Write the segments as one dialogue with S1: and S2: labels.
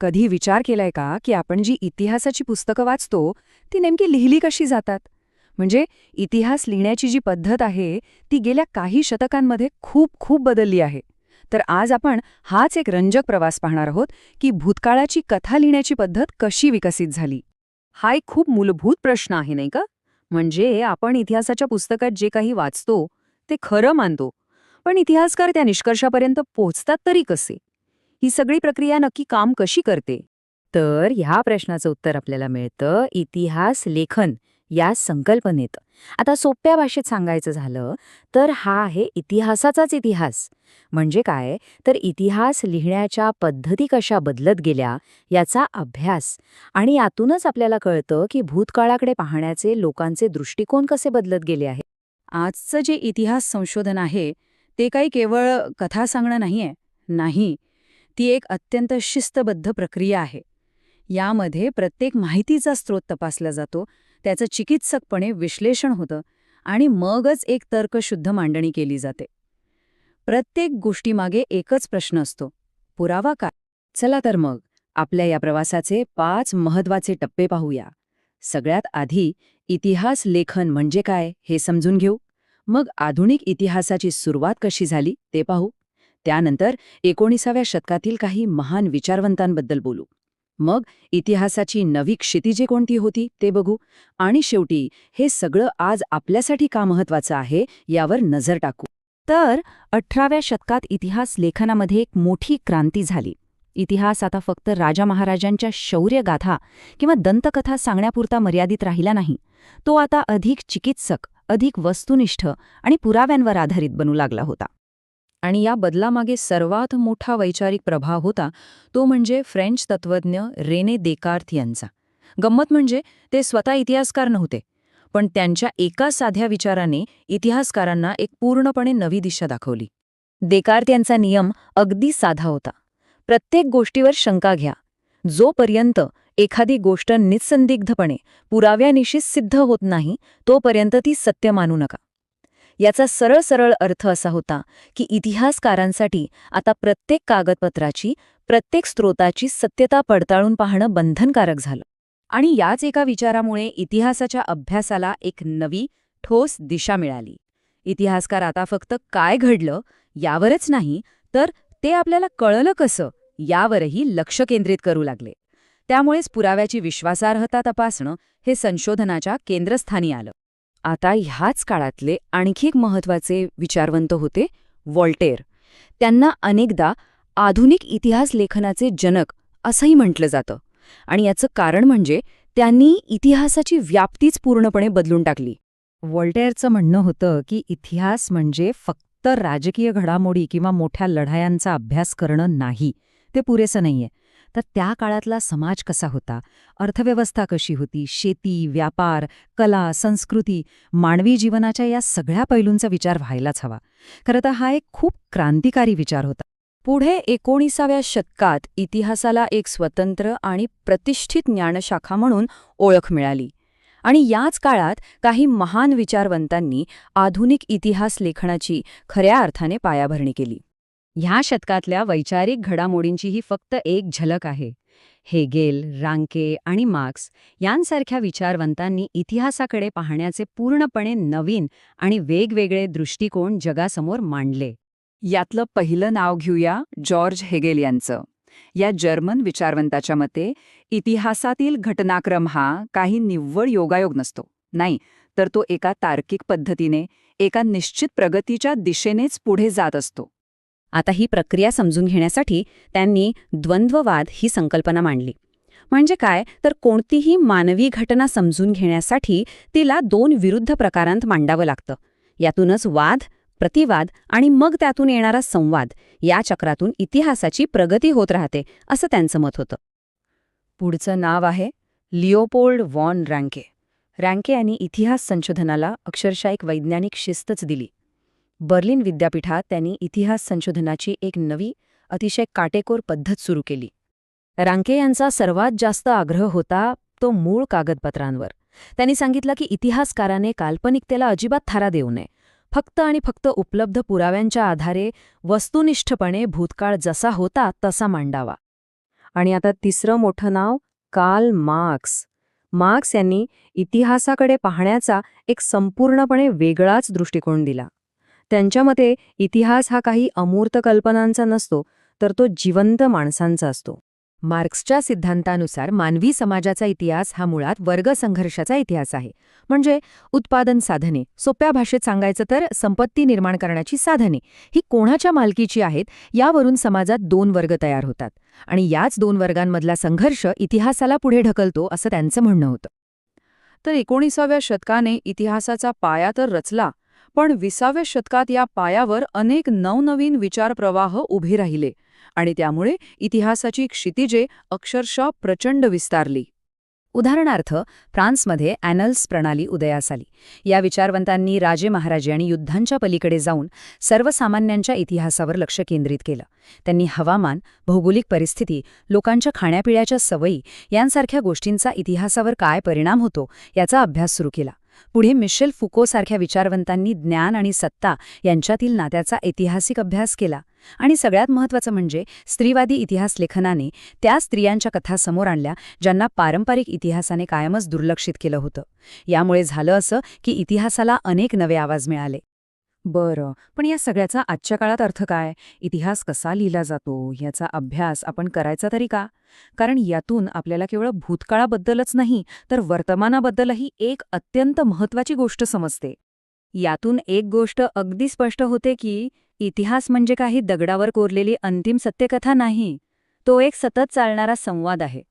S1: कधी विचार केलाय का की आपण जी इतिहासाची पुस्तकं वाचतो ती नेमकी लिहिली कशी जातात? म्हणजे इतिहास लिहिण्याची जी पद्धत आहे ती गेल्या काही शतकांमध्ये खूप खूप बदलली आहे. तर आज आपण हाच एक रंजक प्रवास पाहणार आहोत की भूतकाळाची कथा लिहिण्याची पद्धत कशी विकसित झाली. हा एक खूप मूलभूत प्रश्न आहे नाही का? म्हणजे आपण इतिहासाच्या पुस्तकात जे काही वाचतो ते खरं मानतो. पण इतिहासकार त्या निष्कर्षापर्यंत पोहोचतात तरी कसे? ही सगळी प्रक्रिया नक्की काम कशी करते? तर ह्या प्रश्नाचं उत्तर आपल्याला मिळतं इतिहास लेखन या संकल्पनेत. आता सोप्या भाषेत सांगायचं झालं तर हा आहे इतिहासाचाच इतिहास. म्हणजे काय? तर इतिहास लिहिण्याच्या पद्धती कशा बदलत गेल्या याचा अभ्यास. आणि यातूनच आपल्याला कळतं की भूतकाळाकडे पाहण्याचे लोकांचे दृष्टिकोन कसे बदलत गेले आहे आजचं जे इतिहास संशोधन आहे ते काही केवळ कथा सांगणं नाहीये. नाही. ती एक अत्यंत शिस्तबद्ध प्रक्रिया आहे. यामध्ये प्रत्येक माहितीचा स्रोत तपासला जातो त्याचं चिकित्सकपणे विश्लेषण होतं आणि मगच एक तर्कशुद्ध मांडणी केली जाते. प्रत्येक गोष्टीमागे एकच प्रश्न असतो पुरावा काय? चला तर मग आपल्या या प्रवासाचे पाच महत्त्वाचे टप्पे पाहूया. सगळ्यात आधी इतिहास लेखन म्हणजे काय हे समजून घेऊ. मग आधुनिक इतिहासाची सुरुवात कशी झाली ते पाहू. त्यानंतर एकोणीसाव्या शतकातील काही महान विचारवंतांबद्दल बोलू. मग इतिहासाची नवी क्षितिजे कोणती होती ते बघू. आणि शेवटी हे सगळं आज आपल्यासाठी का महत्वाचं आहे यावर नजर टाकू. तर अठराव्या शतकात इतिहास लेखनामध्ये एक मोठी क्रांती झाली. इतिहास आता फक्त राजा महाराजांच्या शौर्यगाथा किंवा दंतकथा सांगण्यापुरता मर्यादित राहिला नाही. तो आता अधिक चिकित्सक अधिक वस्तुनिष्ठ आणि पुराव्यांवर आधारित बनू लागला होता. आणि या बदलामागे सर्वात मोठा वैचारिक प्रभाव होता तो म्हणजे फ्रेंच तत्वज्ञ रेने देकार्थ यांचा. गंमत म्हणजे ते स्वतः इतिहासकार नव्हते पण त्यांच्या एका साध्या विचाराने इतिहासकारांना एक पूर्णपणे नवी दिशा दाखवली. देकार्थ यांचा नियम अगदी साधा होता. प्रत्येक गोष्टीवर शंका घ्या. जोपर्यंत एखादी गोष्ट निस्संदिग्धपणे पुराव्यानिशी सिद्ध होत नाही तोपर्यंत ती सत्य मानू नका. याचा सरळ सरळ अर्थ असा होता की इतिहासकारांसाठी आता प्रत्येक कागदपत्राची प्रत्येक स्रोताची सत्यता पडताळून पाहणं बंधनकारक झालं. आणि याच एका विचारामुळे इतिहासाच्या अभ्यासाला एक नवी ठोस दिशा मिळाली. इतिहासकार आता फक्त काय घडलं यावरच नाही तर ते आपल्याला कळलं कसं यावरही लक्ष केंद्रित करू लागले. त्यामुळेच पुराव्याची विश्वासार्हता तपासणं हे संशोधनाच्या केंद्रस्थानी आलं. आता ह्याच काळातले आणखी एक महत्त्वाचे विचारवंत होते वॉल्टेअर त्यांना अनेकदा आधुनिक इतिहास लेखनाचे जनक असंही म्हटलं जातं. आणि याचं कारण म्हणजे त्यांनी इतिहासाची व्याप्तीच पूर्णपणे बदलून टाकली. वॉल्टेअरचं म्हणणं होतं की इतिहास म्हणजे फक्त राजकीय घडामोडी किंवा मोठ्या लढायांचा अभ्यास करणं नाही. ते पुरेसं नाहीये. तर त्या काळातला समाज कसा होता? अर्थव्यवस्था कशी होती? शेती व्यापार कला संस्कृती मानवी जीवनाच्या या सगळ्या पैलूंचा विचार व्हायलाच हवा. खरं तर हा एक खूप क्रांतिकारी विचार होता. पुढे एकोणीसाव्या शतकात इतिहासाला एक स्वतंत्र आणि प्रतिष्ठित ज्ञानशाखा म्हणून ओळख मिळाली. आणि याच काळात काही महान विचारवंतांनी आधुनिक इतिहास लेखनाची खऱ्या अर्थाने पायाभरणी केली. ह्या शतकातल्या वैचारिक घडामोडींची ही फक्त एक झलक आहे. हेगेल रांके आणि मार्क्स यांसारख्या विचारवंतांनी इतिहासाकडे पाहण्याचे पूर्णपणे नवीन आणि वेगवेगळे दृष्टिकोन जगासमोर मांडले. यातलं पहिलं नाव घेऊया जॉर्ज हेगेल यांचं. या जर्मन विचारवंताच्या मते इतिहासातील घटनाक्रम हा काही निव्वळ योगायोग नसतो. नाही तर तो एका तार्किक पद्धतीने एका निश्चित प्रगतीच्या दिशेनेच पुढे जात असतो. आता ही प्रक्रिया समजून घेण्यासाठी त्यांनी द्वंद्ववाद ही संकल्पना मांडली. म्हणजे काय? तर कोणतीही मानवी घटना समजून घेण्यासाठी तिला दोन विरुद्ध प्रकारांत मांडावं लागतं. यातूनच वाद प्रतिवाद आणि मग त्यातून येणारा संवाद या चक्रातून इतिहासाची प्रगती होत राहते असं त्यांचं मत होतं. पुढचं नाव आहे लिओपोल्ड वॉन रँके. रँके यांनी इतिहास संशोधनाला अक्षरशः एक वैज्ञानिक शिस्तच दिली. बर्लिन विद्यापीठात त्यांनी इतिहास संशोधनाची एक नवी अतिशय काटेकोर पद्धत सुरू केली. रांके यांचा सर्वात जास्त आग्रह होता तो मूळ कागदपत्रांवर. त्यांनी सांगितलं की इतिहासकाराने काल्पनिकतेला अजिबात थारा देऊ नये. फक्त आणि फक्त उपलब्ध पुराव्यांच्या आधारे वस्तुनिष्ठपणे भूतकाळ जसा होता तसा मांडावा. आणि आता तिसरं मोठं नाव काल मार्क्स. मार्क्स यांनी इतिहासाकडे पाहण्याचा एक संपूर्णपणे वेगळाच दृष्टिकोन दिला. त्यांच्या मते इतिहास हा काही अमूर्त कल्पनांचा नसतो तर तो जिवंत माणसांचा असतो. मार्क्सच्या सिद्धांतानुसार मानवी समाजाचा इतिहास हा मुळात वर्गसंघर्षाचा इतिहास आहे. म्हणजे उत्पादन साधने सोप्या भाषेत सांगायचं तर संपत्ती निर्माण करण्याची साधने ही कोणाच्या मालकीची आहेत यावरून समाजात दोन वर्ग तयार होतात. आणि याच दोन वर्गांमधला संघर्ष इतिहासाला पुढे ढकलतो असं त्यांचं म्हणणं होतं.
S2: तर एकोणीसाव्या शतकाने इतिहासाचा पाया तर रचला पण विसाव्या शतकात या पायावर अनेक नवनवीन विचारप्रवाह उभे राहिले आणि त्यामुळे इतिहासाची क्षितिजे अक्षरशः प्रचंड विस्तारली.
S1: उदाहरणार्थ फ्रान्समध्ये ॲनल्स प्रणाली उदयास आली. या विचारवंतांनी राजे महाराजे आणि युद्धांच्या पलीकडे जाऊन सर्वसामान्यांच्या इतिहासावर लक्ष केंद्रित केलं. त्यांनी हवामान भौगोलिक परिस्थिती लोकांच्या खाण्यापिण्याच्या सवयी यांसारख्या गोष्टींचा इतिहासावर काय परिणाम होतो याचा अभ्यास सुरू केला. पुढे मिशेल फुकोसारख्या विचारवंतांनी ज्ञान आणि सत्ता यांच्यातील नात्याचा ऐतिहासिक अभ्यास केला. आणि सगळ्यात महत्त्वाचं म्हणजे स्त्रीवादी इतिहास लेखनाने त्या स्त्रियांच्या कथा समोर आणल्या ज्यांना पारंपरिक इतिहासाने कायमच दुर्लक्षित केलं होतं. यामुळे झालं असं की इतिहासाला अनेक नवे आवाज मिळाले. बरं पण या सगळ्याचा आजच्या काळात अर्थ काय? इतिहास कसा लिहिला जातो? याचा अभ्यास आपण करायचा तरी का? कारण यातून आपल्याला केवळ भूतकाळाबद्दलच नाही तर वर्तमानाबद्दलही एक अत्यंत महत्त्वाची गोष्ट समजते. यातून एक गोष्ट अगदी स्पष्ट होते की इतिहास म्हणजे काही दगडावर कोरलेली अंतिम सत्यकथा नाही. तो एक सतत चालणारा संवाद आहे.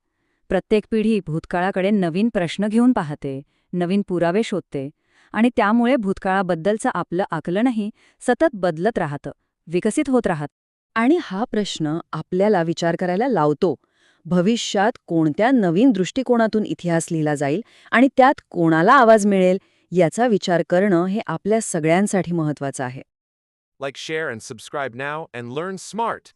S1: प्रत्येक पिढी भूतकाळाकडे नवीन प्रश्न घेऊन पाहते नवीन पुरावे शोधते आणि त्यामुळे भूतकाळाबद्दलचं आपलं आकलनही सतत बदलत राहतं विकसित होत राहत. आणि हा प्रश्न आपल्याला विचार करायला लावतो. भविष्यात कोणत्या नवीन दृष्टिकोनातून इतिहास लिहिला जाईल आणि त्यात कोणाला आवाज मिळेल याचा विचार करणं हे आपल्या सगळ्यांसाठी महत्वाचं आहे.
S3: Like, share, and subscribe now and learn smart.